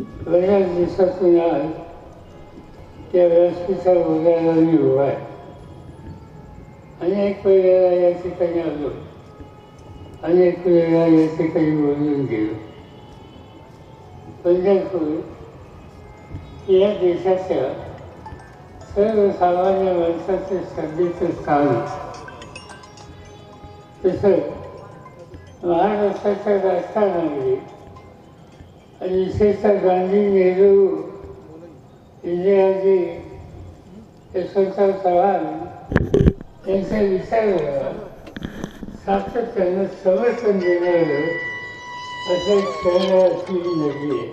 बऱ्याच दिवसातून आज त्या व्यासपीठा बोलायला मी उभा आहे अनेक वेळेला या ठिकाणी आलो अनेक वेळेला या ठिकाणी बोलून गेलो पंढरपूर या देशाच्या सर्वसामान्य माणसाचे श्रद्धेचं स्थान तसं महाराष्ट्राच्या राजकारणामध्ये आणि विशेषतः गांधी नेहरू इंदिराजी यशवंतराव चव्हाण यांच्या विचाराला सातत्यानं समर्थन देणारं असं एक शहर असलेली नदी आहे.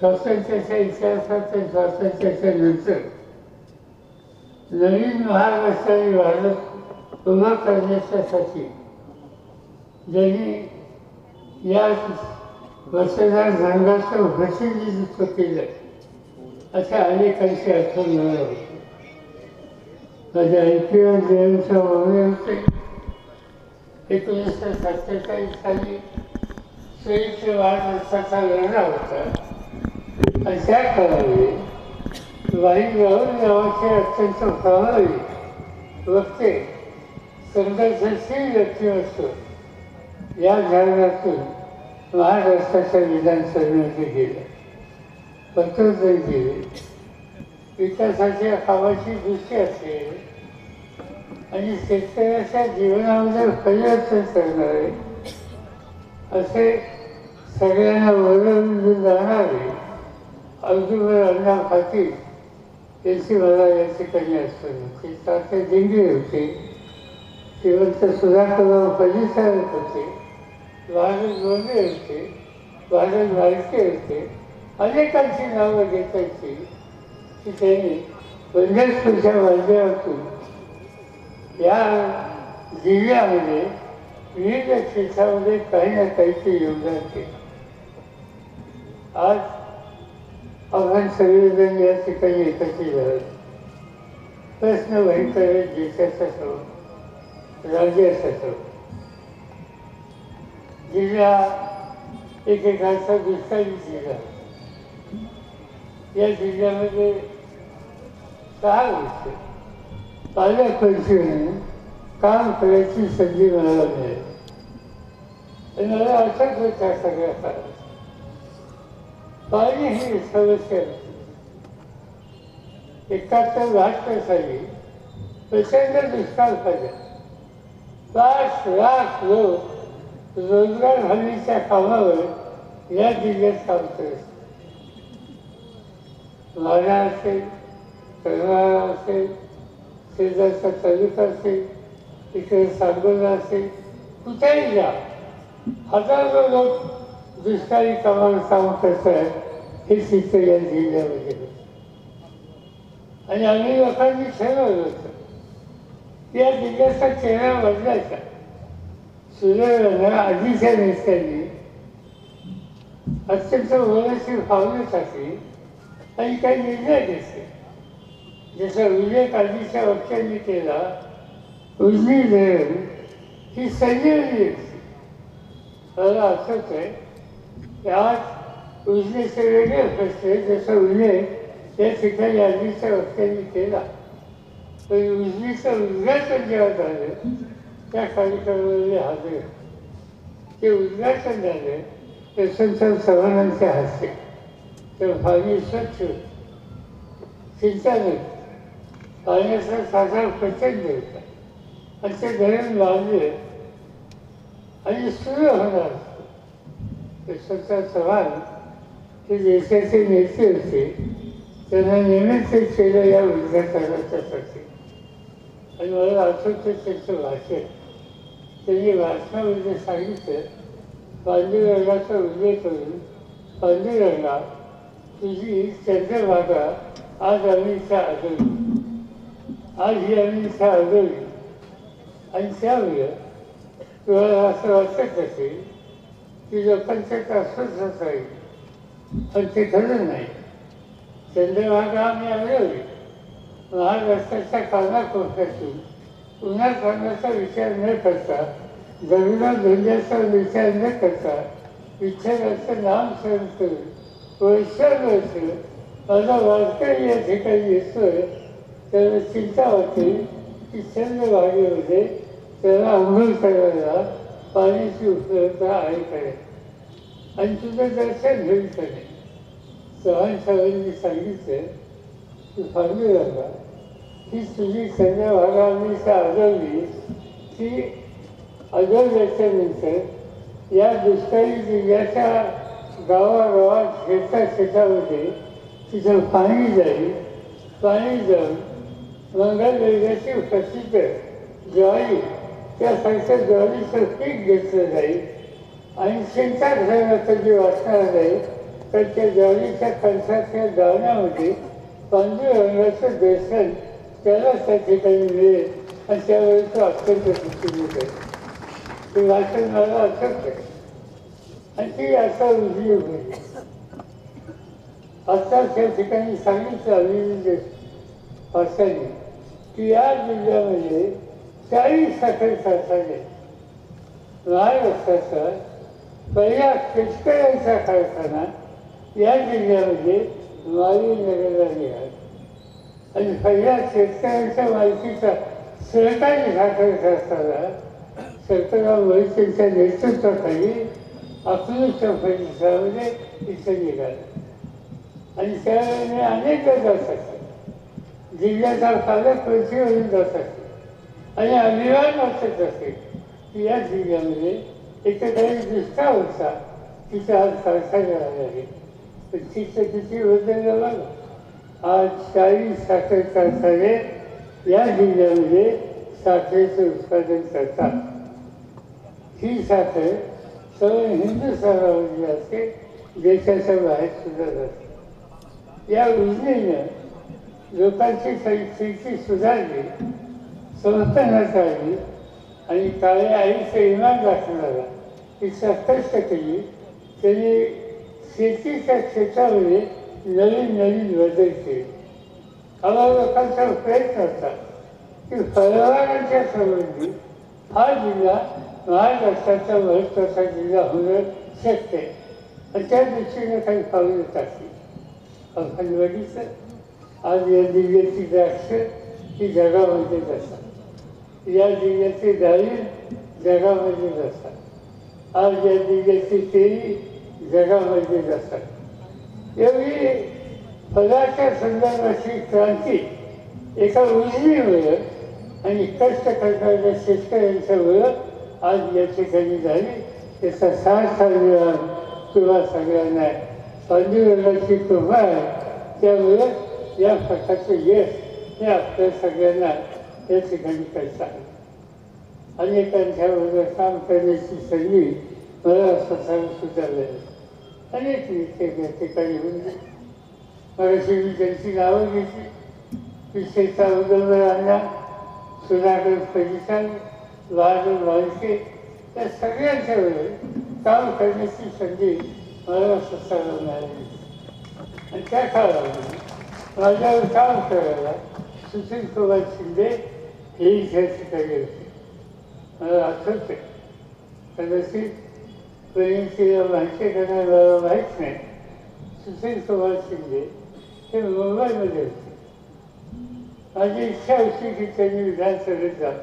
स्वातंत्र्याच्या इतिहासात आणि स्वातंत्र्याच्या नंतर नवीन महाराष्ट्राने भारत उभा करण्याच्यासाठी ज्यांनी या मतदार संघाचं प्रतिनिधित्व केलं अशा अनेकांची आठवण मिळाली होती माझ्या आय पी एल जयंतच्या वगैरे होते एकोणीसशे सत्तेचाळीस साली सुईचे वाढ वर्षाचा लढा होता. अशा प्रकारे वाईट राहुल नावाचे अत्यंत प्रभावी वक्ते संघर्षशील व्यक्तिमत्व या धर्मातून महाराष्ट्राच्या विधानसभेमध्ये गेले. पंतप्रधान गेले विकासाच्या कामाची दृष्टी असेल आणि शेतकऱ्याच्या जीवनामध्ये परिवर्तन करणारे असे सगळ्यांना वळवून जाणारे अगदीवर अण्णा खातीर त्यांची मला या ठिकाणी असताना होती तात्या दिंडी होते. जिवंत सुधाकरराव परिचारक होते. भारत गोंडे येते भारत भारके येते अनेकांची नावं घेता येतील की त्यांनी पंढरपूरच्या माध्यमातून या जिल्ह्यामध्ये विविध क्षेत्रामध्ये काही ना काहीचे योगदान केलं. आज आपण सगळेजण या ठिकाणी एकत्रित झालो प्रश्न भयंकर देशाचा सर्व राज्याचा सर्व जिल्हा एकेकाचा दुष्काळी जिल्हा या जिल्ह्यामध्ये सहा वर्ष पालकपंचीने काम करायची संधी मला मिळेल. आणि मला अर्थात होता सगळ्या काळात पाणी ही समस्या एकाहत्तर बहात्तर साली प्रचंड दुष्काळ पडला. पाच लाख लोक रोजगार हमीच्या कामावर या जिल्ह्यात काम करत. माढा असेल करमाळा असेल शेजारचा तालुका असेल इकडे सांगोला असेल कुठेही जा. हजारो लोक दुष्काळी कामावर काम करतात हे चित्र या जिल्ह्यामध्ये. आणि आम्ही लोकांनी ठरवलं होतं या जिल्ह्याचा चेहरा बदलायचा. सुदैवानं आधीच्या नेत्यांनी अत्यंत वरची पावलं आणि काही निर्णय घेतले. जसा उल्लेख आधीच्या वक्त्यांनी केला उजनी धरण ही संजीवनी होती मला आठवत आहे की आज उजनीचे वेगळे प्रश्न जसा उल्लेख या ठिकाणी आधीच्या वक्त्यांनी केला पण उजनीचं उद्घाटन जेव्हा झालं त्या कार्यक्रमामध्ये हजर ते उद्घाटन झालं यशवंतराव चव्हाणांच्या हस्ते तर पाणी स्वच्छ होतं. सिंचन पाण्याचा साठा प्रचंड होता. आणि ते धरण बांधले आणि सुरू होणार यशवंतराव चव्हाण हे देशाचे नेते होते. त्यांना निमित्त केलं या उद्घाटनाच्यासाठी आणि मला आठवतं त्यांचं भाषण. त्यांनी भाषणामध्ये म्हणजे सांगितलं पांडुरंगाचा उल्लेख करून पांडुरंगा तुझी चंद्रभागा आज आम्ही इथं आदरली आज ही आम्ही इथं आदरली आणि त्यामुळे तुला असं वाटत असेल की लोकांच्यात अस्वस्थ असावी पण ते खरं नाही. चंद्रभागा आम्ही आदरली महाराष्ट्राच्या कानाकोपऱ्यातून उन्हा खाण्याचा विचार न करता गरुडा धंद्याचा विचार न करता विठ्ठलाचं नाम सहन करून वर्षानुवर्ष माझा वारकरी या ठिकाणी येतोय त्याला चिंता होते की चंद्रभागेमध्ये त्याला अंघोळ करायला पाण्याची उपलब्धता आहे काय आणि तुझं दर्शन घेऊन करे चव्हाण साहेबांनी सांगितलं की सांगू झाला ही तुझी चंद्रभागा मी अडवली ती अडवल्याच्यानंतर या दुष्काळी जिल्ह्याच्या गावागावात शेता शेतामध्ये तिथं पाणी जाईल. पाणी जाऊन मंगळवेगाची प्रसिद्ध ज्वारी त्यासारख्या ज्वारीचं पीक घेतलं जाईल. आणि शेतात घराचं जे वाचणार जाईल तर त्या ज्वारीच्या कणसाच्या दाण्यामध्ये पांढऱ्या रंगाचं दर्शन त्याला त्या ठिकाणी मिळेल आणि त्यावेळी तो अत्यंत सुखी आहे ते वाचन मला असंच आणि ती असा उजवी होईल आता त्या ठिकाणी सांगितलं अभिनंद पासाने की या जिल्ह्यामध्ये चाळीस साखर साठाने महाराष्ट्राचा पहिला शेतकऱ्यांचा कारखाना या जिल्ह्यामध्ये माळी नगरला निघाला आणि पहिल्या शेतकऱ्यांच्या मालकीचा सहकारी साखर कारखाना सरकारराव मोहितेंच्या नेतृत्वाखाली अकलूजच्या परिसरामध्ये म्हणजे इथे निघाला. आणि त्यावेळेने अनेक जात असतात जिल्ह्याचा पालकमंत्री होऊन जात असते आणि अभिमान वाटत असेल की या जिल्ह्यामध्ये इथे काही दुष्काळ होता. तिथे आज कारखाना आहे. पण तिथं किती बदललं ना आज चाळीस साखर कारखाने या जिल्ह्यामध्ये साखरेचं उत्पादन करतात. ही साखर सर्व हिंदुस्थानामध्ये असते देशाच्या बाहेर सुद्धा जाते. या योजनेनं लोकांची परिस्थिती सुधारली संस्थानात आली आणि काळे आईचं इमान दाखवणारा ती कष्ट केली त्यांनी शेतीच्या क्षेत्रामध्ये नवीन नवीन बदलते. केले लोकांचा प्रयत्न होता की पर्यावरणाच्या संबंधी हा जिल्हा महाराष्ट्राचा महत्त्वाचा जिल्हा होणं शक्य आणि त्या दृष्टीने काही पावलं टाकली आपण आज या जिल्ह्याची द्राक्ष ही जगामध्येच असतात या जिल्ह्याची डाळी जगामध्येच असतात आज या जिल्ह्याची तेरी जगामध्येच असतात एवढी फळाच्या संदर्भाची क्रांती एका उजवीमुळे आणि कष्ट करणाऱ्या शेतकऱ्यांच्यामुळं आज या ठिकाणी झाली. त्याचा साथ साजरा किंवा सगळ्यांना पांडुरंगाची कृपा आहे त्यामुळं या प्रकारचं यश हे आपल्या सगळ्यांना या ठिकाणी करता अनेकांच्या बरोबर काम करण्याची संधी मला स्वतःला सुद्धा मिळाली अनेक नेते या ठिकाणी होते म्हणजे मराठी मी त्यांची नावं घेतली. विशेषता उदलवर आणला सुधाकर परिसर बहादूर मालके त्या सगळ्यांच्या वेळेस काम करण्याची संधी मला स्वतःला मिळाली. आणि त्या काळामध्ये माझ्यावर काम करायला सुशील कुमार शिंदे हे इतिहास ठिकाणी होते मला आठवते कदाचित प्रेमशीला माहिती करणार माहीत नाही सुशील कुमार शिंदे हे मुंबईमध्ये होते. माझी इच्छा होती की त्यांनी विधानसभेत जात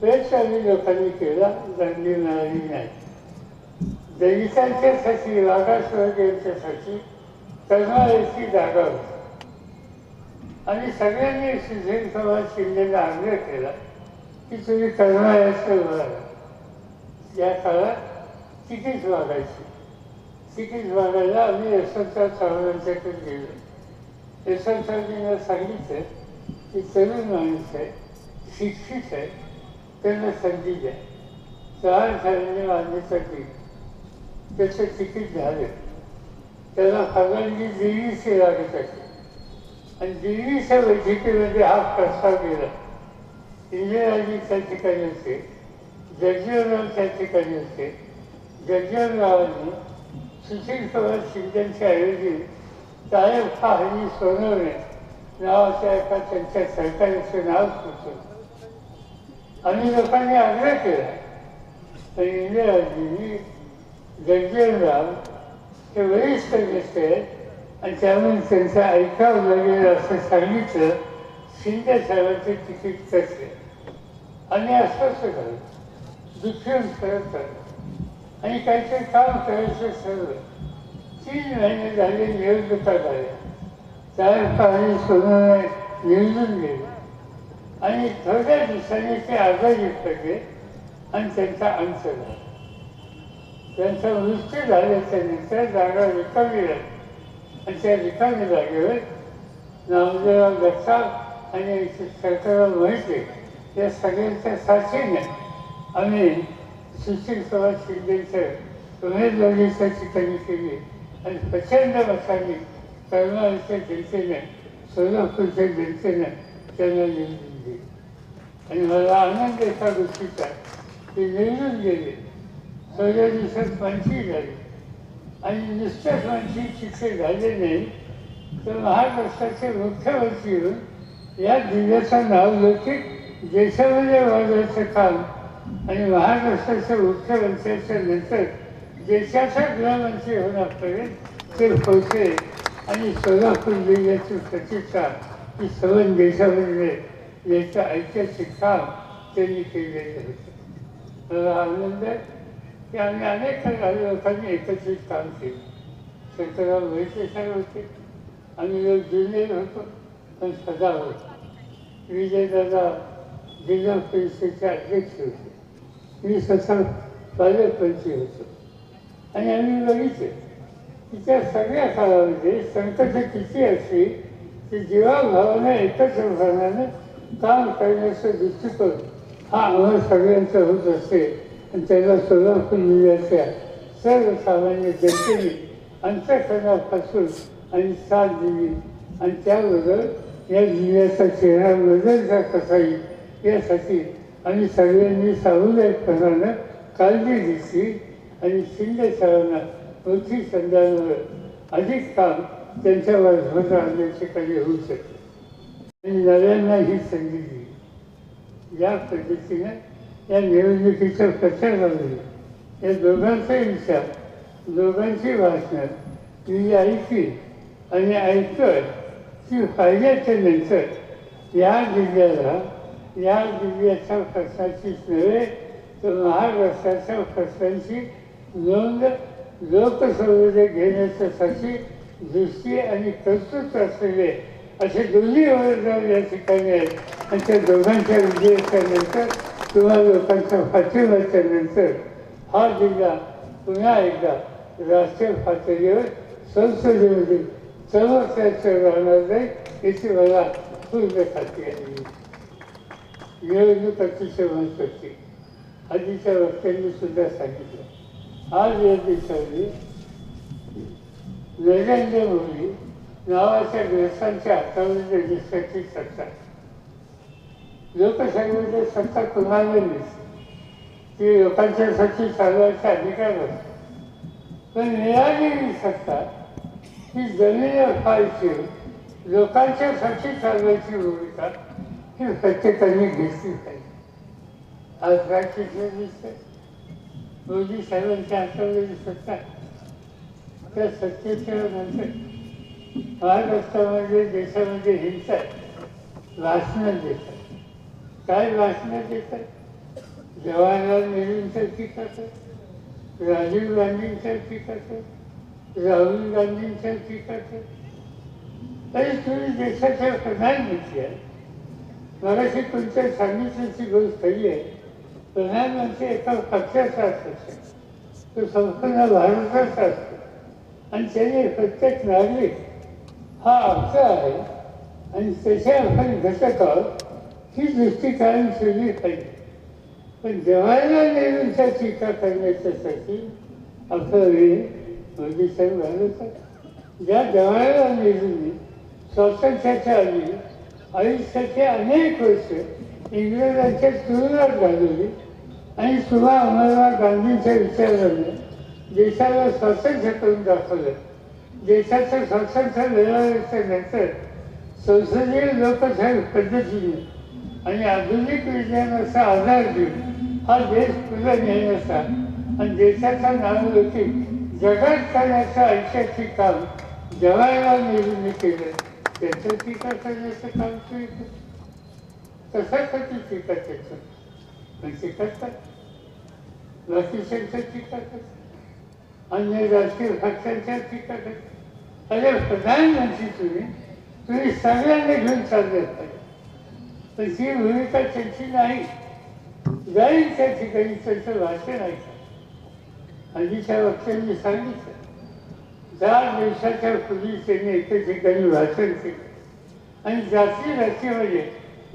प्रयत्न आम्ही लोकांनी केला जाणली मिळाली नाही. दलितांच्यासाठी मागासवर्ग यांच्यासाठी करणाऱ्याची जागा होती. आणि सगळ्यांनी सुशील कुमार शिंदेला आग्रह केला की तुम्ही करणाऱ्याचं उभा या काळात तिथेच वागायची तिथेच वागायला आम्ही यशवंतराव चव्हाणांच्याकडे गेलो. यशवंतरावजींना सांगितलं की तरुण माणूस आहे शिक्षित आहे त्यांना संधी द्या. चव्हाण साहेबांनी मान्यता त्याचं तिकीट झालं. त्याला फगांनी दिल्लीशी लागत असे. आणि दिल्लीच्या बैठकीमध्ये हा प्रस्ताव गेला. इंदिराजी त्या ठिकाणी होते जगजीवनराव त्या ठिकाणी होते जगजीवनरावांनी सुशील कुमार शिंदेच्या ऐवजी साहेब हा हल्ली सोनवणे नावाच्या एका त्यांच्या सरकाराचं नाव सुचवलं. आणि लोकांनी आग्रह केला तर इंदिराजींनी जगजीवनराव हे वरिष्ठ व्यक्ती आहेत आणि त्यामुळे त्यांचं ऐकावं लागेल असं सांगितलं शिंदे साहेबांचे तिकीट कसले आणि अस्वस्थ झालं दुःखी करत आणि काहीतरी काम करायचं सर्व. तीन महिने झाले निवडणुका झाल्या चार पाणी सोनं निवडून गेले. आणि थोड्या दिवसांनी ते आजारी पडले आणि त्यांचा अंत झाला. त्यांचा मृत्यू झाल्याच्यानंतर जागा रिकामी झाली आणि त्या रिकामी जागेवर नामदेवराव जगताप आणि सरकारराव म्हैसे या सगळ्यांच्या साथीने आम्ही सुशील कुमार शिंदेचं उमेदवारीच्या ठिकाणी केली. आणि प्रचंड मतांनी कर्नाळच्या जनतेने सोलापूरच्या जनतेने त्यांना निवडून दिली. आणि मला आनंद एका गोष्टीचा ते निवडून गेले. चौदा दिवसात माणशी झाली. आणि नुसत्याच माणशी शिक्षक झाले नाही तर महाराष्ट्राचे मुख्यमंत्री होऊन या जिल्ह्याचं नाव लौकिक देशामध्ये वाढवायचं काम आणि महाराष्ट्राच्या वृक्षवंशाच्या नंतर देशाचा गृहमंत्री होण्यापर्यंत ते पोहोचले आणि सोलापूर जिल्ह्याची प्रतिष्ठा ही सवन देशामध्ये याचं ऐतिहासिक काम त्यांनी केलेलं होतं मला आनंद आहे की आम्ही अनेक लोकांनी एकत्रित काम केलं. शंकरराव मोहिते साहेब होते. आम्ही लोक जुने होतो पण सदा होतो. विजयदादा जिल्हा परिषदेचे अध्यक्ष होते. मी स्वतः पालकमंत्री होतो आणि आम्ही बघितले की त्या सगळ्या काळामध्ये संकट किती असली की जीवाभावानं एकत्रपणानं काम करण्याचा दृष्टिकोन हा आम्हाला सगळ्यांचा होत असते. आणि त्याला सोलापूर जिल्ह्याच्या सर्वसामान्य जनतेने अंतकरणापासून आणि साथ दिली. आणि त्याबरोबर या जिल्ह्याचा चेहरा बदलता कसा येईल यासाठी आणि सगळ्यांनी सामुदायिकपणानं काळजी घेतली आणि शिंदे साहेबांना पृथ्वी संध्यावर अधिक काम त्यांच्या वाजवत राहण्याचे कार्य होऊ शकते. आणि नव्यांना ही संधी दिली. या पद्धतीनं या निवडणुकीच्या प्रचारामध्ये या दोघांचाही विचार दोघांची भाषणं मी ऐकली आणि ऐकत की फायद्याच्या नंतर या जिल्ह्याला या दिव्याच्या प्रश्नाचीच नव्हे तर महाराष्ट्राच्या प्रश्नांची नोंद लोकसभेमध्ये घेण्याच्यासाठी दृष्टी आणि कर्तृत्व असलेले असे दोन्ही उमेदवार या ठिकाणी आहेत. आणि त्या दोघांच्या विजयाच्या नंतर किंवा लोकांच्या पाठिंब्याच्या नंतर हा जिल्हा पुन्हा एकदा राष्ट्रीय पातळीवर संसदेमध्ये समस्याचं राहणार नाही याची मला पूर्ण खात्री आहे. निवडणूक अतिशय महत्वाची आधीच्या वक्त्यांनी सुद्धा सांगितलं. आज या देशामध्ये नरेंद्र मोदी नावाच्या ग्रस्तांच्या हातामध्ये देशाची सत्ता लोकशाहीमध्ये सत्ता कुणाला नसते ती लोकांच्यासाठी चालवायचा अधिकार असतो. पण मिळालेली सत्ता ही जमिनीवर पाहायची लोकांच्यासाठी चालवायची भूमिका ही प्रत्येकाने घेतली पाहिजे आज राजकीय चित्र मोदी साहेबांच्या हातामध्ये सत्ता त्या सत्तेच्या नंतर महाराष्ट्रामध्ये देशामध्ये हिंसा भाषणं देतात काय भाषणं देतात जवाहरलाल नेहरूंसारखी करतात राजीव गांधींसारखी करतात राहुल गांधींसारखी करतात तरी तुम्ही देशाच्या प्रधानमंत्री आहे मगाशी तुमच्या सांगितल्याची गोष्ट खरी आहे. प्रधानमंत्री एका पक्षाचा असतो तो संपूर्ण भारताचा असतो आणि त्याने प्रत्येक नागरिक हा आमचा आहे. आणि त्याचे आपण घटक आहोत. ही दृष्टी कायम ठेवली पाहिजे. पण जवाहरलाल नेहरूंच्या टीका करण्याच्यासाठी आपला वेळ मोदी साहेब घालवतात ज्या जवाहरलाल नेहरूंनी स्वातंत्र्याच्या आधी आयुष्याचे अनेक वर्ष इंग्रजांच्या तुरुंगात घालवली आणि सुभा अमरनाथ गांधींच्या विचाराने देशाला स्वातंत्र्य करून दाखवलं. देशाचं स्वातंत्र्य मिळवल्याच्या नंतर संसदीय लोकशाही पद्धतीने आणि आधुनिक विज्ञानाचा आधार देऊन हा देश पुढे नेण्याचा आणि देशाचा नाव होती जगात करण्याचं ऐतिहासिक काम जवाहरलाल नेहरूंनी केलं. त्याचं टीका करण्याचं काम तुम्ही केलं. कशासाठी टीका त्याचं पण ते करतात. बाकीच्यांचं टीका करतात. अन्य राजकीय पक्षांच्या टीका करतात. अरे प्रधानमंत्री तुम्ही तुम्ही सगळ्यांना घेऊन चालले पाहिजे पण ही भूमिका त्यांची नाही. जाईल त्या ठिकाणी त्यांचं भाषण ऐका. आधीच्या वक्त्यांनी सांगितलं. दहा दिवसाच्या पूर्वी त्यांनी एका ठिकाणी भाषण केलं आणि जाती जातीमध्ये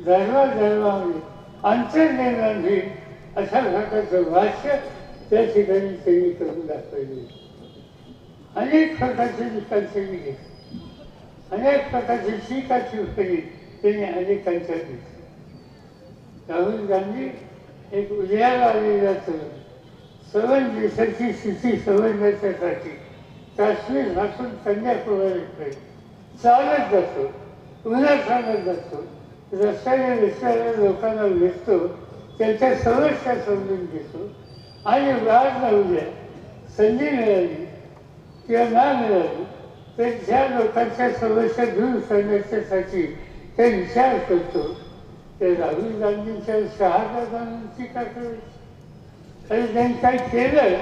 धर्मा धर्मामध्ये अंतर निर्माण होईल अशा प्रकारचं भाष्य त्या ठिकाणी त्यांनी करून दाखवले अनेक प्रकारचे निकाल त्यांनी घेतले अनेक प्रकारची टीकाची उत्तरे त्यांनी अनेकांच्या दिली राहुल गांधी एक उदयाला आलेला तरुण सवन देशाची स्थिती समजण्याच्यासाठी काश्मीर घासून कन्याकुमारीकडे चालत जातो. पुन्हा चालत जातो. रस्त्याने रस्त्याला लोकांना भेटतो. त्यांच्या समस्या समजून घेतो. आणि वाद उद्या संधी मिळाली किंवा ना मिळाली तर ज्या लोकांच्या समस्या दूर करण्याच्यासाठी ते विचार करतो ते राहुल गांधींच्या शहादा गांधींची टीका करायची आणि त्यांनी काय केलं?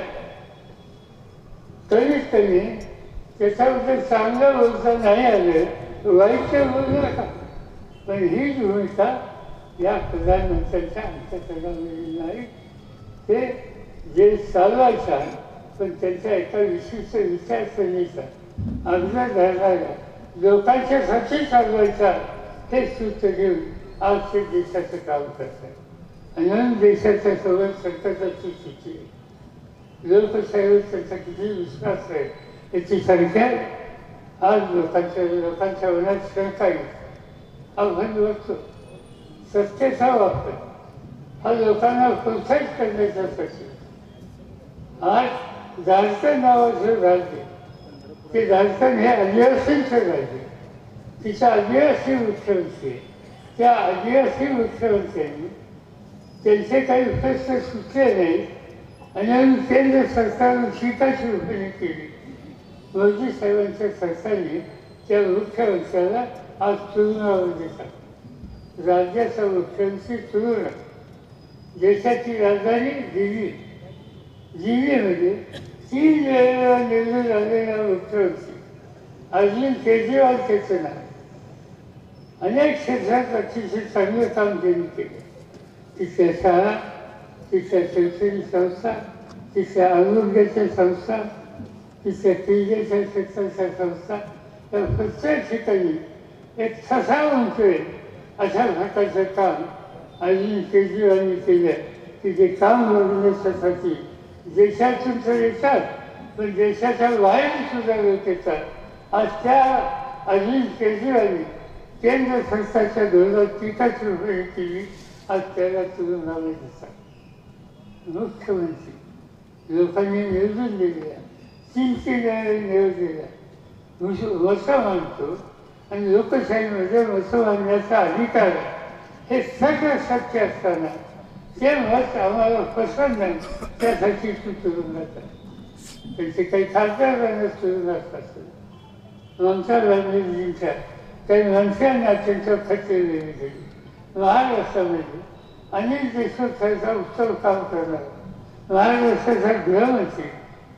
तरी कमी त्याच्यामध्ये चांगलं बोलता नाही आले वाईट बोलू नका. पण ही भूमिका या प्रधानमंत्र्यांच्या अंतकरणामध्ये नाही. ते जे चालवायचा पण त्यांच्या एका विशिष्ट विचारसरणीचा अग्न धरणाऱ्या लोकांच्यासाठी चालवायचा हे सूत्र घेऊन आज ते देशाचं काम करतात. आणि देशाच्या सोबत संकटाची सूची आहे. लोकशाहीवर त्यांचा किती विश्वास आहे याची संख्या आज लोकांच्या लोकांच्या मनात शंका येईल आपण बघतो सत्तेचा वापर हा लोकांना प्रोत्साहित करण्याचा प्रश्न आज झारखंड नावाचं राज्य ते झारखंड हे आदिवासींचं राज्य तिच्या आदिवासी मुख्यमंत्री आहे. त्या आदिवासी मुख्यमंत्र्यांनी त्यांचे काही प्रश्न सुचले नाहीत आणि केंद्र सरकारनं सीताची उभारणी केली. मोदी साहेबांच्या सरकारने त्या वृक्षवंशाला आज तुरुंगावर देतात राज्याचा वृक्षांची तुरुंग देशाची राजधानी दिल्ली. दिल्लीमध्ये तीन वेळेला निवडून आलेला वृक्षवंशी अरविंद केजरीवाल त्याचं नाव. अनेक क्षेत्रात अतिशय चांगलं काम त्यांनी केलं. तिथल्या शाळा तिथल्या शैक्षणिक संस्था तिथल्या आरोग्याच्या संस्था तिथल्या क्रीडेच्या क्षेत्राच्या संस्था तर प्रत्येक ठिकाणी एक ठसा म्हणतोय अशा प्रकारचं काम अरविंद केजरीवालने केलं की जे काम बघण्यासाठी देशातून तर येतात पण देशाच्या बाहेर सुद्धा लोक येतात आज त्या अरविंद केजरीवालने केंद्र सरकारच्या धोरणात टीका रुपये केली आज त्याला तुरुंगामध्ये दिसतात मुख्यमंत्री लोकांनी निवडून दिलेल्या तीन तीन वेळा निवडलेल्या वस वसं मानतो आणि लोकशाहीमध्ये वसं मानण्याचा अधिकार आहे. हे सगळं सत्य असताना ते मत आम्हाला पसंत नाही त्यासाठी तू तुरुंगात आहे त्यांचे काही खासदार राहण्यास तुरुंगात असतात ममता बॅनर्जींच्या काही मंत्र्यांना त्यांच्या खाते दिली गेली महाराष्ट्रामध्ये अनेक देशात त्याचा उत्सव काम करणार. महाराष्ट्राचा गृहमंत्री.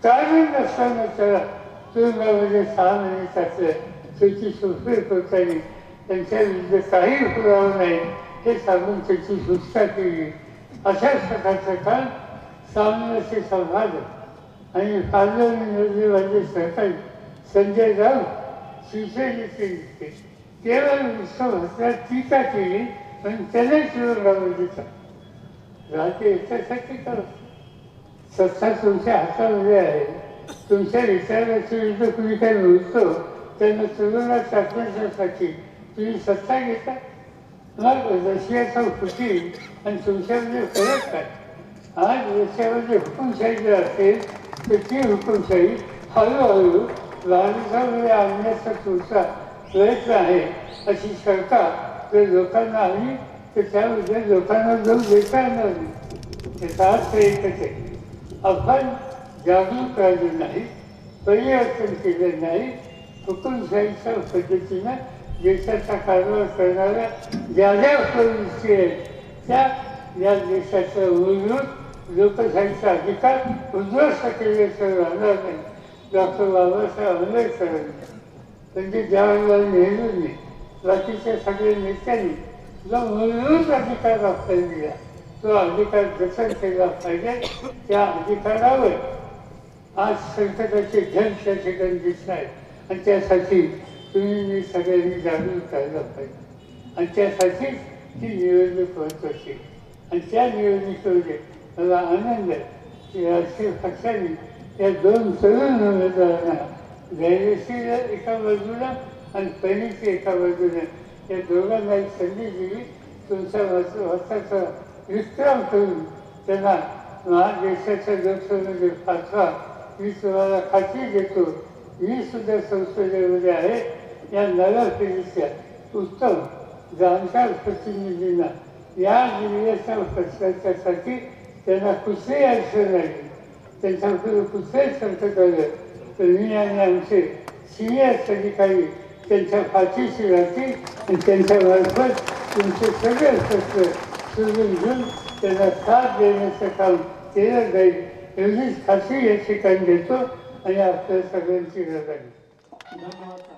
कारण नसताना त्याला तुरुंगामध्ये सहा महिने टाकलं त्याची सुटका करताना त्यांच्या विरुद्ध काही पुरावा नाही हे सांगून त्याची सुटका केली. अशाच प्रकारचं काम सामन्याचे संवाद आणि पार्लमेंट निवडणुकीमध्ये सहकारी संजय राऊत शिवसेनेचे नेते. केवळ विश्वभरात टीका केली पण त्याने तुरुंगामध्ये टाकलं राज्य याच्यासाठी करत सत्ता तुमच्या हातामध्ये आहे तुमच्या विचाराच्या विरुद्ध तुम्ही काही बोलतो त्यांना तुरुंगात टाकण्यासाठी तुम्ही सत्ता घेता मग रशियाचा फुटी आणि तुमच्यामध्ये फरक काय आज रशियामध्ये हुकुमशाही जर असेल तर ती हुकुमशाही हळूहळू राजस्थानमध्ये आणण्याचा तुमचा प्रयत्न आहे अशी शंका जर लोकांना आली तर त्यामध्ये लोकांना जो देता येणार नाही. त्याचा अर्थ एकच आहे आपण जागरूक राहिलो नाही परिवर्तन केलं नाही. हुकुमशाहीच्या पद्धतीनं देशाचा कारभार करणाऱ्या ज्या ज्या प्रवृत्ती आहेत त्या या देशाचा उलून लोकशाहीचा अधिकार उद्ध्वस्त केल्याशिवाय राहणार नाही. डॉक्टर बाबासाहेब आंबेडकरांनी म्हणजे जवाहरलाल नेहरूंनी बाकीच्या सगळे नेत्यांनी जो मूलभूत अधिकार आपल्याला दिला तो अधिकार जतन केला पाहिजे त्या अधिकारावर आज संकटाचे ढग त्या ठिकाणी दिसत आहेत आणि त्यासाठी तुम्ही मी सगळ्यांनी जागरूक करायला पाहिजे. आणि त्यासाठीच ती निवडणूक होत असते आणि त्या निवडणुकीमध्ये मला आनंद आहे की राजकीय पक्षांनी या दोन तरुण उमेदवारांना धैर्यशील एका बाजूला आणि पैनीची एका बाजूने या दोघांना एक संधी दिली. तुमच्या हाताचा विश्राम करून त्यांना महादेशाच्या लोकसभेमध्ये पाठवा. मी तुम्हाला खात्री देतो. मी सुद्धा संसदेमध्ये आहे. या नव्या पिढीच्या उत्तम जाणकार प्रतिनिधींना या जिल्ह्याच्या प्रश्नाच्यासाठी त्यांना कुठलीही अडचण नाही. त्यांच्याकडे कुठलंही संकट आलं तर मी आणि आमचे सिनियर अधिकारी त्यांच्या पाठीशी राहते आणि त्यांच्या मार्फत तुमचे सगळे प्रश्न सोडून घेऊन त्यांना साथ देण्याचं काम केलं जाईल. एवढीच खात्री या ठिकाणी देतो आणि आपल्या सगळ्यांची गरज आहे. धन्यवाद.